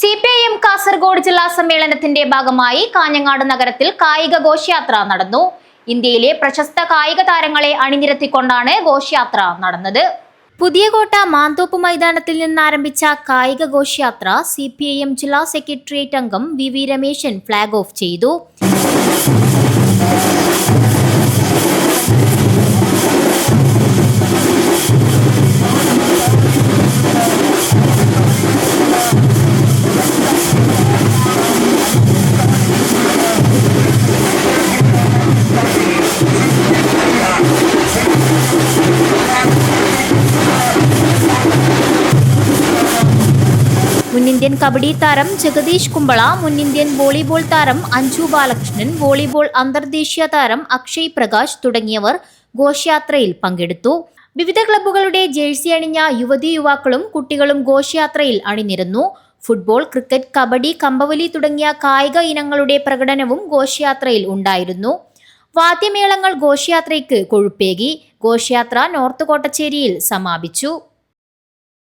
C P I M Kasaragod ജില്ലാ സമ്മേളനത്തിന്റെ ഭാഗമായി കാഞ്ഞങ്ങാട് നഗരത്തിൽ കായിക ഘോഷയാത്ര നടന്നു. ഇന്ത്യയിലെ പ്രശസ്ത കായിക താരങ്ങളെ അണിനിരത്തിക്കൊണ്ടാണ് ഘോഷയാത്ര നടന്നത്. പുതിയകോട്ട മാന്തോപ്പ് മൈതാനത്തിൽ നിന്ന് ആരംഭിച്ച കായിക ഘോഷയാത്ര സി പി ഐ എം ജില്ലാ സെക്രട്ടേറിയറ്റ് അംഗം V V Rameshan flag off ചെയ്തു. മുൻ ഇന്ത്യൻ കബഡി താരം ജഗദീഷ് കുമ്പള മുൻ ഇന്ത്യൻ വോളിബോൾ താരം അഞ്ജു ബാലകൃഷ്ണൻ വോളിബോൾ അന്തർദേശീയ താരം അക്ഷയ് പ്രകാശ് തുടങ്ങിയവർ ഘോഷയാത്രയിൽ പങ്കെടുത്തു. വിവിധ ക്ലബ്ബുകളുടെ ജേഴ്സി അണിഞ്ഞ യുവതി യുവാക്കളും കുട്ടികളും ഘോഷയാത്രയിൽ അണിനിരുന്നു. ഫുട്ബോൾ ക്രിക്കറ്റ് കബഡി കമ്പവലി തുടങ്ങിയ കായിക ഇനങ്ങളുടെ പ്രകടനവും ഘോഷയാത്രയിൽ ഉണ്ടായിരുന്നു. വാദ്യമേളങ്ങൾ ഘോഷയാത്രയ്ക്ക് കൊഴുപ്പേകി. ഘോഷയാത്ര നോർത്ത് കോട്ടച്ചേരിയിൽ സമാപിച്ചു.